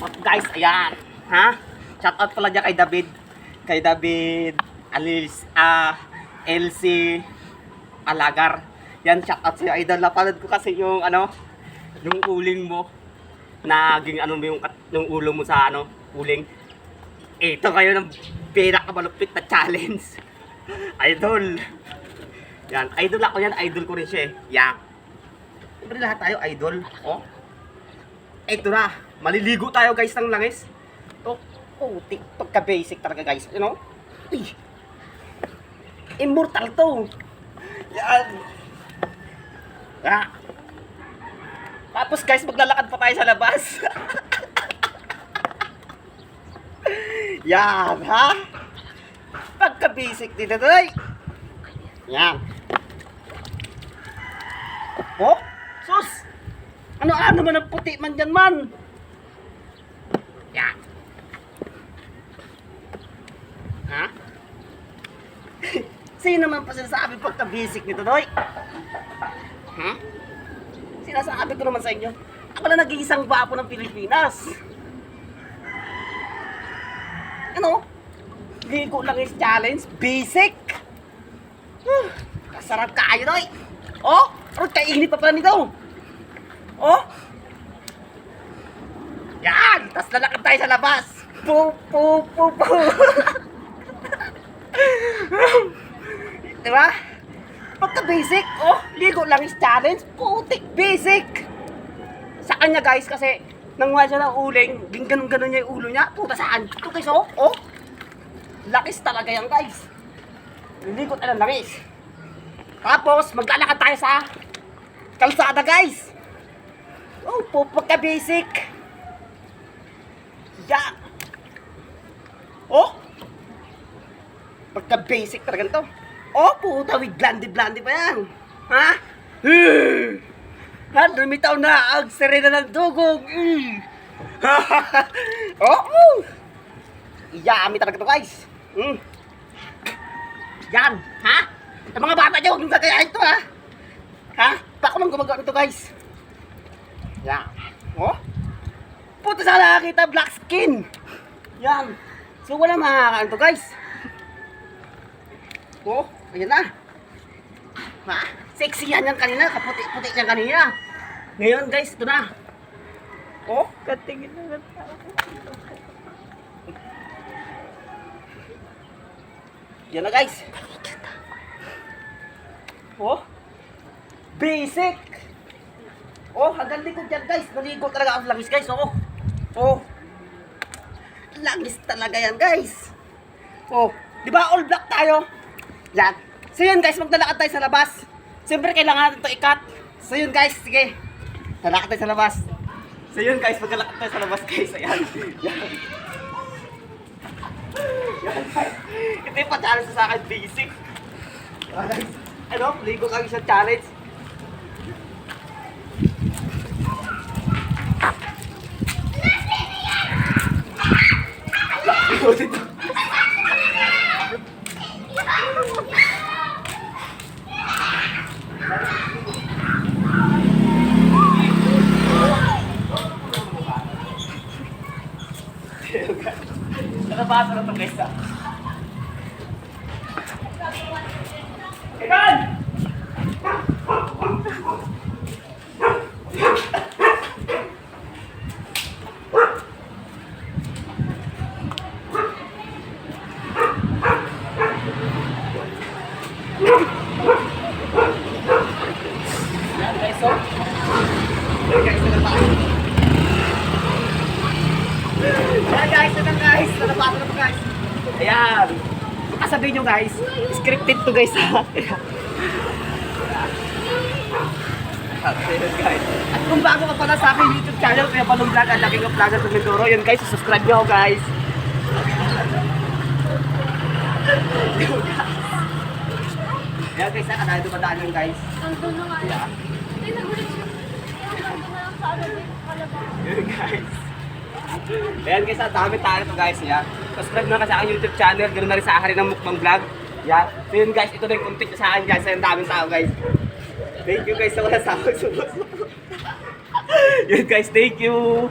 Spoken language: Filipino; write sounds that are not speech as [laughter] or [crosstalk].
up guys? Ayan. Ha? Shout out pala dyan kay David. Kay David Alis, ah, LC Alagar. Yan, shout out sa'yo. Idol, napanood ko kasi yung ano, yung uling mo. Naging ano mo yung, yung ulo mo sa ano, uling. Ito kayo ng pinakamalupit na challenge. [laughs] Idol. Yan, idol ako yan. Idol ko rin siya eh. Yan. Siyempre lahat tayo idol. Oh. Ito na. Maliligo tayo guys ng langis. To, oh, TikTok ka basic talaga guys. You know? Uy. Immortal to. Yan. Ah. Tapos guys, maglalakad pa tayo sa labas. [laughs] Yan, ha? Pagka-basic dito, toy. Yan. Oh, sus! Ano-ano man ang puti man dyan man? Yan. Ha? [laughs] Sino naman pa sinasabi pagka-basic nito, Doy? Ha? Sinasabi ko naman sa inyo, ako na nag-iisang gwapo ng Pilipinas. Ano? Ligo lang is challenge, basic. Huh, Kasarap kayo, Doy. Oh, ano kainit pa pala nito? Oh. Yan! Tapos lalakad tayo sa labas. Po, po, po, po. [laughs] diba? Pagka basic, oh, ligo lang is challenge, putik basic. Sa kanya guys, kasi nanguha siya ng uling, ganun-ganun niya yung ulo niya. Puta saan? Ito guys, oh, oh. Lakis talaga yan guys. Ligo tayo ng langis. Tapos, maglalakad tayo sa kalsada guys. Oh, po pagka basic. Ya. Oh. Pagka basic talaga to. Oh, puta, with blandi-blandi pa yan. Ha? [sighs] Ha, lumitaw na ang serena ng dugong. Mm. [laughs] oh, oh. Iyami talaga to guys. Mm. Yan, ha? Ang mga bata dyan, huwag nyung gagayahin to, ha? Ha? Bako lang gumagawa nito, guys. Yan. Oh? Puta sana nakakita black skin. Yan. So, wala makakakaan to, guys. Oh, ayan na. Ha? Sexy yan yan kanina, kaputi-puti yan kanina. Ngayon, guys, ito na. Oh, Katingin na lang. Yan na guys. Oh. Basic. Oh, hanggang likod yan guys. Naligo talaga ang langis guys. Oh. Oh. Langis talaga yan guys. Oh. Di ba all black tayo? Yan. So yun guys, maglalakad tayo sa labas. Siyempre kailangan natin ito ikat. So yun guys, sige. Lalakad tayo sa labas. So yun guys, maglalakad tayo sa labas guys. Ayan. Yan. Yan guys. Ito yung pa-challenge sa akin, basic. Ano, ligo kami sa challenge. Nakabasa na ito guys ah. Ikan! Yan guys, oh. Yan guys, ito na tayo. Yan guys, ito guys. Nalabasa na to guys. Ayan. Kasabihin nyo guys, scripted to guys ha. Ayan guys. At kung bago ka pala sa aking YouTube channel, kaya Balong Vlog, ang laking vlogger sa Mindoro. Yun guys, subscribe nyo guys. Ayan guys, saan tayo dumadaan yun guys? Nandun na nga. Yeah. Ay, nagulit siya. Ay, nandun na lang sa may kalabaw. Yun guys. Ayan guys, ang dami tayo to guys. Yeah. Subscribe na ka sa aking YouTube channel. Ganoon na rin sa akin ng mukbang vlog. Yeah. So yun guys, ito na yung content sa akin guys. Ang daming tao guys. Thank you guys sa wala sa akin. [laughs] yun guys, thank you.